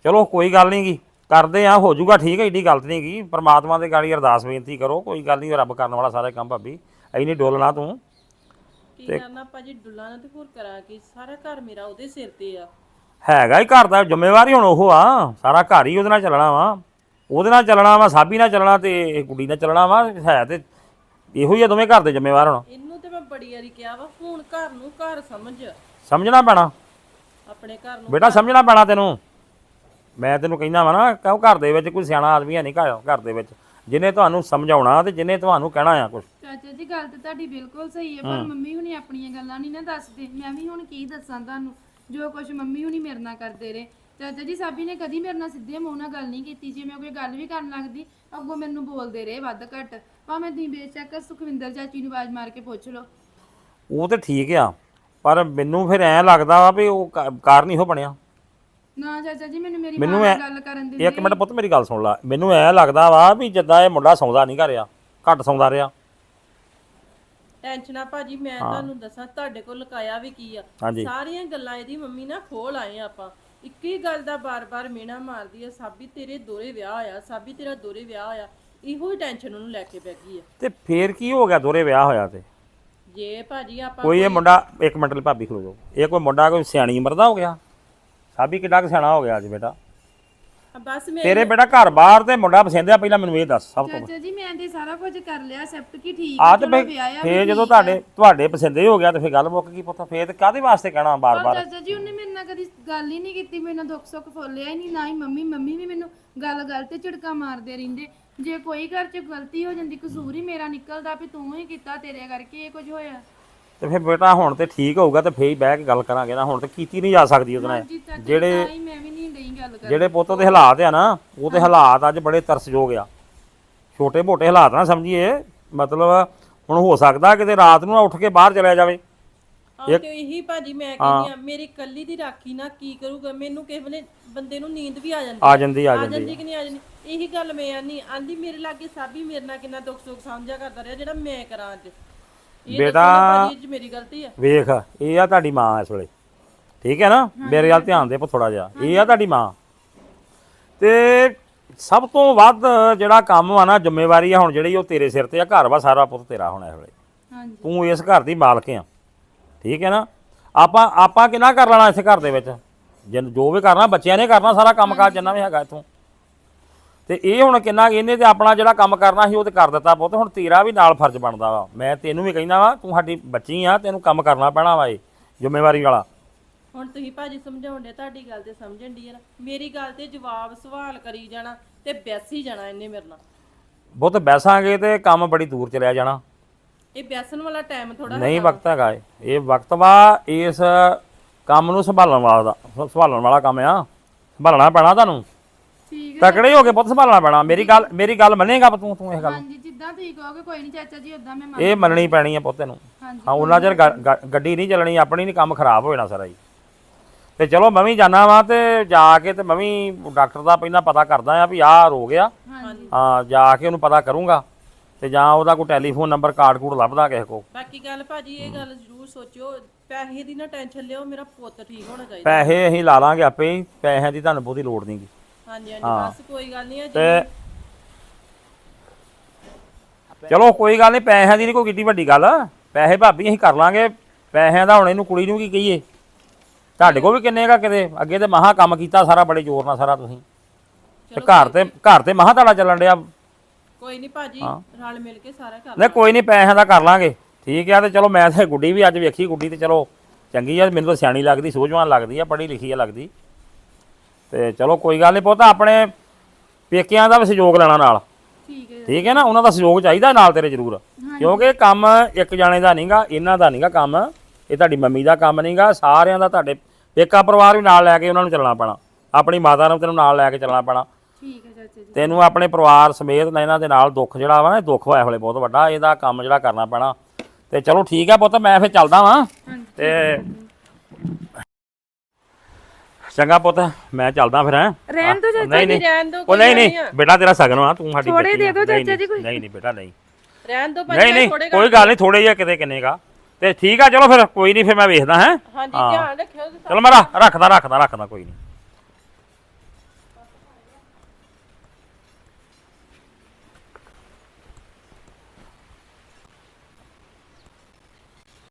B: ਚਲੋ ਕੋਈ ਗੱਲ ਨਹੀਂ ਗੀ ਕਰਦੇ ਆ ਹੋ ਜਾਊਗਾ ਠੀਕ ਹੈ ਏਡੀ ਗਲਤ ਨਹੀਂ ਗੀ। ਪ੍ਰਮਾਤਮਾ ਦੇ ਗਾੜੀ ਅਰਦਾਸ ਬੇਨਤੀ ਕਰੋ ਕੋਈ ਗੱਲ ਨਹੀਂ ਰੱਬ ਕਰਨ ਵਾਲਾ ਸਾਰੇ ਕੰਮ ਭਾਬੀ। ਐ ਨਹੀਂ ਡੋਲਣਾ ਤੂੰ।
A: ਕੀ ਕਰਨਾ ਭਾਜੀ ਡੁੱਲਾ ਨਾ ਤੇ ਹੋਰ ਕਰਾਂ ਕੀ ਸਾਰਾ ਘਰ ਮੇਰਾ ਉਹਦੇ ਸਿਰ ਤੇ ਆ।
B: ਹੈਗਾ ਹੀ ਘਰ ਦਾ ਜ਼ਿੰਮੇਵਾਰੀ ਹੁਣ ਉਹ ਆ। ਸਾਰਾ ਘਰ ਹੀ ਉਹਦੇ ਨਾਲ ਚੱਲਣਾ ਵਾ। ਉਹਦੇ ਨਾਲ ਚੱਲਣਾ ਵਾ ਸਾਬੀ ਨਾਲ ਚੱਲਣਾ ਤੇ ਇਹ ਕੁੜੀ ਨਾਲ ਚੱਲਣਾ ਵਾ ਹੈ ਤੇ ਇਹੋ ਹੀ ਆ ਦੋਵੇਂ ਘਰ ਦੇ ਜ਼ਿੰਮੇਵਾਰ ਹੁਣ।
A: ਇਹਨੂੰ ਤੇ ਮੈਂ ਬੜੀ ਵਾਰੀ ਕਿਹਾ ਵਾ ਹੁਣ ਘਰ ਨੂੰ ਘਰ ਸਮਝ।
B: ਸਮਝਣਾ ਪੈਣਾ।
A: ਆਪਣੇ ਘਰ ਨੂੰ
B: ਬੇਟਾ ਸਮਝਣਾ ਪੈਣਾ ਤੈਨੂੰ। ਮੈਂ ਤੈਨੂੰ ਕਹਿੰਦਾ ਵਾ ਨਾ ਕਿਉਂ ਘਰ ਦੇ ਵਿੱਚ ਕੋਈ ਸਿਆਣਾ ਆਦਮੀ ਹੈ ਨਹੀਂ ਘਰ ਘਰ ਦੇ ਵਿੱਚ। ਜਿਹਨੇ ਤੁਹਾਨੂੰ ਸਮਝਾਉਣਾ ਤੇ ਜਿਹਨੇ ਤੁਹਾਨੂੰ ਕਹਿਣਾ ਆ ਕੁਝ
C: ਚਾਚਾ ਜੀ ਗੱਲ ਤੇ ਤੁਹਾਡੀ ਬਿਲਕੁਲ ਸਹੀ ਹੈ ਪਰ ਮੰਮੀ ਹੁਣੀ ਆਪਣੀਆਂ ਗੱਲਾਂ ਨਹੀਂ ਨਾ ਦੱਸਦੇ। ਮੈਂ ਵੀ ਹੁਣ ਕੀ ਦੱਸਾਂ ਤੁਹਾਨੂੰ। ਜੋ ਕੁਝ ਮੰਮੀ ਹੁਣੀ ਮੇਰੇ ਨਾਲ ਕਰਦੇ ਰਹੇ ਚਾਚਾ ਜੀ ਸਾਬੀ ਨੇ ਕਦੀ ਮੇਰੇ ਨਾਲ ਸਿੱਧੇ ਮੂੰਹ ਨਾਲ ਗੱਲ ਨਹੀਂ ਕੀਤੀ ਜੇ ਮੈਂ ਕੋਈ ਗੱਲ ਵੀ ਕਰਨ ਲੱਗਦੀ ਅੱਗੋਂ ਮੈਨੂੰ ਬੋਲਦੇ ਰਹੇ ਵੱਧ ਘੱਟ। ਭਾਵੇਂ ਤੁਸੀਂ ਬੇਸ਼ੱਕ ਸੁਖਵਿੰਦਰ ਚਾਚੀ ਨੂੰ ਆਵਾਜ਼ ਮਾਰ ਕੇ ਪੁੱਛ ਲਓ।
B: ਉਹ ਤੇ ਠੀਕ ਆ ਪਰ ਮੈਨੂੰ ਫਿਰ ਐਂ ਲੱਗਦਾ ਵਾ ਵੀ ਉਹ ਕਾ- ਕਾਰਨ ਹੀ ਉਹ ਬਣਿਆ।
C: ਨਾ ਚਾਚਾ ਜੀ ਮੈਨੂੰ ਮੇਰੀ
B: ਮੈਨੂੰ
C: ਮਾਂ
B: ਐ-
C: ਨਾਲ ਗੱਲ ਕਰਨ ਦੇ
B: ਇੱਕ ਮਿੰਟ ਪੁੱਤ ਮੇਰੀ ਗੱਲ ਸੁਣ ਲੈ। ਮੈਨੂੰ ਐਂ ਲੱਗਦਾ ਵਾ ਵੀ ਜਿੱਦਾਂ ਇਹ ਮੁੰਡਾ ਸੌਂਦਾ ਨਹੀਂ ਘਰਿਆ ਘੱਟ ਸੌਂਦਾ ਰਿਹਾ।
A: ਟੈਨਸ਼ਨਾਂ ਭਾਜੀ ਮੈਂ ਤੁਹਾਨੂੰ ਦੱਸਾਂ ਤੁਹਾਡੇ ਕੋਲ ਲੁਕਾਇਆ ਵੀ ਕੀ ਆ।
B: ਹਾਂਜੀ।
A: ਸਾਰੀਆਂ ਗੱਲਾਂ ਇਹਦੀ ਮੰਮੀ ਨਾਲ ਖੋਲ ਆਏ ਆ ਆਪਾਂ। ਇੱਕ ਹੀ ਗੱਲ ਦਾ ਬਾਰ-ਬਾਰ ਮੇਣਾ ਮਾਰਦੀ ਆ ਸਾਬੀ ਤੇਰੇ ਦੋਰੇ ਵਿਆਹ ਹੋਇਆ ਸਾਬੀ ਤੇਰਾ ਦੋਰੇ ਵਿਆਹ ਹੋਇਆ ਇਹੋ ਹੀ ਟੈਨਸ਼ਨ ਉਹਨੂੰ ਲੈ ਕੇ ਗਈ ਆ।
B: ਤੇ ਫੇਰ ਕੀ ਹੋ ਗਿਆ ਦੋਰੇ ਵਿਆਹ ਹੋਇਆ ਤੇ?
A: ਜੇ ਭਾਜੀ ਆਪਾਂ
B: ਕੋਈ ਇਹ ਮੁੰਡਾ ਇੱਕ ਮਿੰਟ ਲਈ ਭਾਬੀ ਖਲੋ ਜਾਓ। ਇਹ ਕੋਈ ਮੁੰਡਾ ਕੋਈ ਸਿਆਣੀ ਉਮਰ ਦਾ ਹੋ ਗਿਆ? ਸਾਬੀ ਕਿੱਡਾ ਕੁ ਸਿਆਣਾ ਹੋ ਗਿਆ ਅੱਜ ਬੇਟਾ?
A: ਬਸ ਮੈਂ
B: ਤੇਰੇ ਬੇਟਾ ਘਰ ਬਾਹਰ ਤੇ ਮੁੰਡਾ ਪਸੰਦ ਆ ਪਹਿਲਾਂ ਮੈਨੂੰ ਇਹ ਦੱਸ ਸਭ ਤੋਂ
C: ਚਾਚਾ ਜੀ ਮੈਂ ਤੇ ਸਾਰਾ ਕੁਝ ਕਰ ਲਿਆ ਐਕਸੈਪਟ ਕੀ ਠੀਕ
B: ਆ ਤੇ
C: ਚਲੋ ਵਿਆਹਿਆ ਵੀ
B: ਜਦੋਂ
C: ਠੀਕ ਆ।
B: ਤੁਹਾਡੇ ਤੁਹਾਡੇ ਪਸੰਦੇ ਹੋ ਗਿਆ ਤੇ ਫੇ ਗੱਲ ਮੁੱਕ ਗਈ ਪੁੱਤ ਫੇ ਤੇ ਕਾਦੇ ਵਾਸਤੇ ਕਹਿਣਾ
C: ਪਰ
B: ਬਾਰ-ਬਾਰ
C: ਚਾਚਾ ਜੀ ਉਹਨੇ ਮੇਰੇ ਨਾਲ ਕਦੀ ਗੱਲ ਹੀ ਨਹੀਂ ਕੀਤੀ ਮੇਰੇ ਨਾਲ ਦੁੱਖ ਸੁੱਖ ਫੋਲਿਆ ਹੀ ਨਹੀਂ ਨਾ ਹੀ ਮੰਮੀ ਮੰਮੀ ਵੀ ਮੈਨੂੰ ਗੱਲ ਗੱਲ ਤੇ ਝਿੜਕਾ ਮਾਰਦੇ ਰਹਿੰਦੇ। ਜੇ ਕੋਈ ਘਰ 'ਚ ਗਲਤੀ ਹੋ ਜਾਂਦੀ ਕਸੂਰ ਹੀ ਮੇਰਾ ਨਿਕਲਦਾ ਵੀ ਤੂੰ ਹੀ ਕੀਤਾ ਤੇਰੇ ਕਰਕੇ ਇਹ ਕੁਝ ਹੋਇਆ।
B: ਤੇ ਫੇ ਬੇਟਾ ਹੁਣ ਤੇ ਠੀਕ ਹੋਊਗਾ ਤੇ ਫੇ ਹੀ ਬਹਿ ਕੇ ਗੱਲ ਕਰਾਂਗੇ ਨਾ ਹੁਣ ਤੇ ਕੀਤੀ ਨਹੀਂ ਜਾ ਸਕਦੀ ਉਹਦੇ ਨਾਲ। ਜਿਹੜੇ
C: ਤਾਂ ਹੀ ਮੈਂ ਵੀ ਨਹੀਂ ਡਈ ਗੱਲ ਕਰ
B: ਜਿਹੜੇ ਪੁੱਤ ਦੇ ਹਾਲਾਤ ਆ ਨਾ ਉਹ ਤੇ ਹਾਲਾਤ ਅੱਜ ਬੜੇ ਤਰਸਯੋਗ ਆ। ਛੋਟੇ ਮੋਟੇ ਹਾਲਾਤ ਨਾ ਸਮਝੀਏ ਮਤਲਬ ਹੁਣ ਹੋ ਸਕਦਾ ਕਿਤੇ ਰਾਤ ਨੂੰ ਨਾ ਉੱਠ ਕੇ ਬਾਹਰ ਚਲਿਆ ਜਾਵੇ।
A: ਆਹ ਤੇ ਇਹੀ ਭਾਜੀ ਮੈਂ ਕਹਿੰਦੀ ਆ ਮੇਰੀ ਕੱਲੀ ਦੀ ਰਾਖੀ ਨਾ ਕੀ ਕਰੂਗਾ? ਮੈਨੂੰ ਕਿਸੇ ਵੇਲੇ ਬੰਦੇ ਨੂੰ ਨੀਂਦ ਵੀ ਆ ਜਾਂਦੀ।
B: ਆ ਜਾਂਦੀ ਆ
A: ਆ
B: ਜਾਂਦੀ।
A: ਜਾਂਦੀ ਕਿ ਨਹੀਂ ਆ ਜਾਂਦੀ? ਇਹੀ ਗੱਲ ਮੈਂ ਆਨੀ ਆਂਦੀ ਮੇਰੇ ਲਾਗੇ ਸਾਬੀ ਮੇਰੇ ਨਾਲ ਕਿੰਨਾ ਦੁੱਖ ਸੁੱਖ ਸਾਂਝਾ ਕਰਦਾ ਰਿਹਾ ਜਿਹੜਾ ਮੈਂ ਕਰਾਂ ਅੱਜ।
B: ਬੇਟਾ-
A: ਇਹ ਮੇਰੀ ਗਲਤੀ ਆ।
B: ਵੇਖ ਇਹ ਆ ਤੁਹਾਡੀ ਮਾਂ ਇਸ ਵੇਲੇ। ਠੀਕ ਹੈ ਨਾ? ਮੇਰੇ ਵੱਲ ਧਿਆਨ ਦੇ ਥੋੜਾ ਜਿਹਾ। ਇਹ ਆ ਤੁਹਾਡੀ ਮਾਂ। ਤੇ ਸਭ ਤੋਂ ਵੱਧ ਜਿਹੜਾ ਕੰਮ ਆ ਨਾ ਜ਼ਿੰਮੇਵਾਰੀ ਆ ਹੁਣ ਜਿਹੜੀ ਉਹ ਤੇਰੇ ਸਿਰ ਤੇ ਆ। ਘਰ ਵਾ ਸਾਰਾ ਪੁੱਤ ਤੇਰਾ ਹੁਣ ਇਸ ਵੇਲੇ।
C: ਹਾਂਜੀ।
B: ਤੂੰ ਇਸ ਘਰ ਦੀ ਮਾਲਕ ਆ। ਠੀਕ ਹੈ ਨਾ? ਆਪਾਂ ਆਪਾਂ ਕਿੰਨਾ ਕਰ ਲੈਣਾ ਇਸ ਘਰ ਦੇ ਵਿੱਚ? ਜਿਨ ਜੋ ਵੀ ਕਰਨਾ ਬੱਚਿਆਂ ਨੇ ਕਰਨਾ ਸਾਰਾ ਕੰਮ ਕਾਜ ਜਿੰਨਾ ਵੀ ਹੈਗਾ ਇਥੋਂ। ਤੇ ਇਹ ਹੁਣ ਕਿੰਨਾ ਇਹਨੇ ਤੇ ਆਪਣਾ ਜਿਹੜਾ ਕੰਮ ਕਰਨਾ ਸੀ ਉਹ ਤੇ ਕਰ ਦਿੱਤਾ ਪੁੱਤ ਹੁਣ ਤੇਰਾ ਵੀ ਨਾਲ ਫਰਜ਼ ਬਣਦਾ ਵਾ। ਮੈਂ ਤੈਨੂੰ ਵੀ ਕਹਿੰਦਾ ਵਾ ਤੂੰ ਸਾਡੀ ਬੱਚੀ ਆ ਤੈਨੂੰ ਕੰਮ ਕਰਨਾ ਪੈਣਾ ਵਾ ਇਹ ਜ਼ਿੰਮੇਵਾਰੀ ਵਾਲਾ।
A: ਹੁਣ ਤੁਸੀਂ ਭਾਜੀ ਸਮਝਾਉਂਦੇ ਤੁਹਾਡੀ ਗੱਲ ਤੇ ਸਮਝਣ ਦੀ ਆ ਨਾ। ਮੇਰੀ ਗੱਲ ਤੇ ਜਵਾਬ ਸਵਾਲ ਕਰੀ ਜਾਣਾ ਤੇ ਬੈਸੀ ਜਾਣਾ ਇਹਨੇ ਮੇਰੇ ਨਾਲ।
B: ਬਹੁਤ ਬੈਸਾਂਗੇ ਤੇ ਕੰਮ ਬੜੀ ਦੂਰ ਚਲਿਆ ਜਾਣਾ।
A: ਇਹ ਬੈਸਣ ਵਾਲਾ ਟਾਈਮ ਥੋੜਾ
B: ਨਹੀਂ ਵਕਤ ਹੈਗਾ ਇਹ। ਇਹ ਵਕਤ ਵਾ ਇਸ ਕੰਮ ਨੂੰ ਸੰਭਾਲਣ ਵਾਲਾ ਦਾ ਸੰਭਾਲਣ ਵਾਲਾ ਕੰਮ ਆ। ਸੰਭਾਲਣਾ ਪੈਣਾ ਤੁਹਾਨੂੰ।
C: ਠੀਕ
B: ਤਕੜੇ ਹੋ ਕੇ ਪੁੱਤ ਸੰਭਾਲਣਾ ਪੈਣਾ। ਮੇਰੀ ਗੱਲ ਮੇਰੀ ਗੱਲ ਮੰਨੇਗਾ ਤੂੰ ਤੂੰ ਇਹ ਗੱਲ।
C: ਹਾਂਜੀ ਜਿੱਦਾਂ ਤੁਸੀਂ ਕਹੋਗੇ ਕੋਈ ਨਹੀਂ ਚਾਚਾ ਜੀ ਉਦਾਂ ਮੈਂ ਮੰਨ
B: ਇਹ ਮੰਨਣੀ ਪੈਣੀ ਆ ਪੁੱਤ ਨੂੰ
C: ਹਾਂਜੀ
B: ਹਾਂ ਉਹਨਾਂ ਚਿਰ ਗ- ਗ- ਗੱਡੀ ਨਹੀਂ ਚੱਲਣੀ ਆਪਣੀ ਨਹੀਂ ਕੰਮ ਖਰਾਬ ਹੋ ਜਾਣਾ ਸਾਰਾ ਜੀ। ਤੇ ਚਲੋ ਮੈਂ ਵੀ ਜਾਣਾ ਵਾਂ ਤੇ ਜਾ ਕੇ ਤੇ ਮੈਂ ਵੀ ਡਾਕਟਰ ਦਾ ਪਹਿਲਾਂ ਪਤਾ ਕਰਦਾ ਆ ਵੀ ਆਹ ਰੋਗ ਆ।
C: ਹਾਂਜੀ।
B: ਹਾਂ ਜਾ ਕੇ ਉਹਨੂੰ ਪਤਾ ਕਰੂੰਗਾ। ਤੇ ਜਾਂ ਉਹਦਾ ਕੋਈ ਟੈਲੀਫੋਨ ਨੰਬਰ ਕਾਰਡ ਕੂਡ ਲੱਭਦਾ ਕਿਸੇ ਕੋ
A: ਬਾਕੀ ਗੱਲ ਭਾਜੀ ਇਹ ਗੱਲ ਜ਼ਰੂਰ ਸੋਚਿਓ। ਪੈਸੇ ਦੀ ਨਾ ਟੈਨਸ਼ਨ ਲਿਓ ਮੇਰਾ ਪੁੱਤ ਠੀਕ ਹੋਣਾ ਚਾਹੀਦਾ।
B: ਪੈਸੇ ਅਸੀਂ ਲਾ ਲਾਂਗੇ ਆਪੇ ਹੀ ਪੈਸਿਆਂ ਦੀ ਤੁਹਾਨੂੰ ਬਹੁਤੀ ਲੋੜ ਨਹੀਂਗੀ
A: ਹਾਂਜੀ ਹਾਂਜੀ ਬਸ ਕੋਈ ਗੱਲ ਨਹੀਂ ਹੈ
B: ਤੇ ਚਲੋ ਕੋਈ ਗੱਲ ਨਹੀਂ ਪੈਸਿਆਂ ਦੀ ਨਹੀਂ ਕੋਈ ਕਿੱਡੀ ਵੱਡੀ ਗੱਲ। ਪੈਸੇ ਭਾਬੀ ਅਸੀਂ ਕਰ ਲਾਂਗੇ। ਪੈਸਿਆਂ ਦਾ ਹੁਣ ਇਹਨੂੰ ਕੁੜੀ ਨੂੰ ਕੀ ਕਹੀਏ? ਤੁਹਾਡੇ ਕੋਲ ਵੀ ਕਿੰਨੇ ਕਾ ਕਿਤੇ? ਅੱਗੇ ਤੇ ਮਹਾ ਕੰਮ ਕੀਤਾ ਸਾਰਾ ਬੜੇ ਜ਼ੋਰ ਨਾਲ ਸਾਰਾ ਤੁਸੀਂ। ਤੇ ਘਰ ਤੇ ਘਰ ਤੇ ਮਹਾ ਤੁਹਾਡਾ ਚੱਲਣ ਡਿਆ।
A: ਕੋਈ ਨਹੀਂ ਭਾਜੀ ਰਲ ਮਿਲ ਕੇ ਸਾਰਾ ਕਰ
B: ਨਹੀਂ ਕੋਈ ਨਹੀਂ ਪੈਸਿਆਂ ਦਾ ਕਰ ਲਾਂਗੇ। ਠੀਕ ਆ ਤੇ ਚਲੋ ਮੈਂ ਤੇ ਗੁੱਡੀ ਵੀ ਅੱਜ ਵੇਖੀ ਗੁੱਡੀ ਤੇ ਚਲੋ ਚੰਗੀ ਆ ਮੈਨੂੰ ਤਾਂ ਸਿਆਣੀ ਲੱਗਦੀ ਸੂਝਵਾਨ ਲੱਗਦੀ ਆ ਪੜ੍ਹੀ ਲਿਖੀ ਆ ਲੱਗਦੀ। ਤੇ ਚਲੋ ਕੋਈ ਗੱਲ ਨਹੀਂ ਪੁੱਤ ਆਪਣੇ ਪੇਕਿਆਂ ਦਾ ਵੀ ਸਹਿਯੋਗ ਲੈਣਾ ਨਾਲ।
C: ਠੀਕ ਹੈ।
B: ਠੀਕ ਹੈ ਨਾ? ਉਹਨਾਂ ਦਾ ਸਹਿਯੋਗ ਚਾਹੀਦਾ ਨਾਲ ਤੇਰੇ ਜ਼ਰੂਰ। ਕਿਉਂਕਿ ਕੰਮ ਇੱਕ ਜਾਣੇ ਦਾ ਨਹੀਂਗਾ ਇਹਨਾਂ ਦਾ ਨਹੀਂਗਾ ਕੰਮ। ਇਹ ਤੁਹਾਡੀ ਮੰਮੀ ਦਾ ਕੰਮ ਨਹੀਂਗਾ ਸਾਰਿਆਂ ਦਾ ਤੁਹਾਡੇ ਪੇਕਾ ਪਰਿਵਾਰ ਵੀ ਨਾਲ ਲੈ ਕੇ ਉਹਨਾਂ ਨੂੰ ਚੱਲਣਾ ਪੈਣਾ। ਆਪਣੀ ਮਾਤਾ ਨੂੰ ਤੈਨੂੰ ਨਾਲ ਲੈ ਕੇ ਚੱਲਣਾ ਪੈਣਾ।
C: ਠੀਕ ਹੈ ਚਾਚਾ ਜੀ।
B: ਤੈਨੂੰ ਆਪਣੇ ਪਰਿਵਾਰ ਸਮੇਤ ਇਹਨਾਂ ਦੇ ਨਾਲ ਦੁੱਖ ਜਿਹੜਾ ਵਾ ਨਾ ਦੁੱਖ ਹੋਇਆ ਹਲੇ ਬਹੁਤ ਵੱਡਾ ਇਹਦਾ ਕੰਮ ਜਿਹੜਾ ਕਰਨਾ ਪੈਣਾ। ਤੇ ਚਲੋ ਠੀਕ ਹੈ ਪੁੱਤ ਮੈਂ ਫਿਰ ਚੱਲਦਾ ਵਾਂ। ਤੇ ਚੰਗਾ ਪੁੱਤ ਮੈਂ ਚੱਲਦਾ ਫਿਰ ਹੈ?
C: ਰਹਿਣ ਦੋ ਚਾਚਾ
B: ਨਹੀਂ ਨਹੀਂ।
A: ਰਹਿਣ ਦਿਓ,
B: ਉਹ
A: ਕੋਈ
B: ਨਹੀਂ ਨਹੀਂ ਬੇਟਾ ਤੇਰਾ ਸਗਨ ਵਾ ਤੂੰ ਸਾਡੀ ਆ।
C: ਦੇ ਦਿਓ
B: ਨਹੀਂ,
C: ਚਾਚਾ ਜੀ
B: ਨਹੀਂ, ਨਹੀਂ ਨਹੀਂ ਬੇਟਾ ਨਹੀਂ।
A: ਰਹਿਣ ਦੋ
B: ਨਹੀਂ ਨਹੀਂ
A: ਥੋੜੇ
B: ਕੋਈ ਗੱਲ ਨਹੀਂ। ਥੋੜੇ ਜਿਹਾ ਕਿਤੇ ਕਿੰਨੇ ਕਾ ਤੇ ਠੀਕ ਆ ਚਲੋ ਫਿਰ ਕੋਈ ਨਹੀਂ ਫਿਰ ਮੈਂ ਵੇਖਦਾ ਹੈ?
A: ਹਾਂਜੀ ਧਿਆਨ ਰੱਖਿਓ ਤੁਸੀਂ
B: ਚਲੋ ਮੈਂ ਰੱਖ- ਰੱਖਦਾ ਰੱਖਦਾ ਰੱਖਦਾ ਕੋਈ ਨਹੀਂ।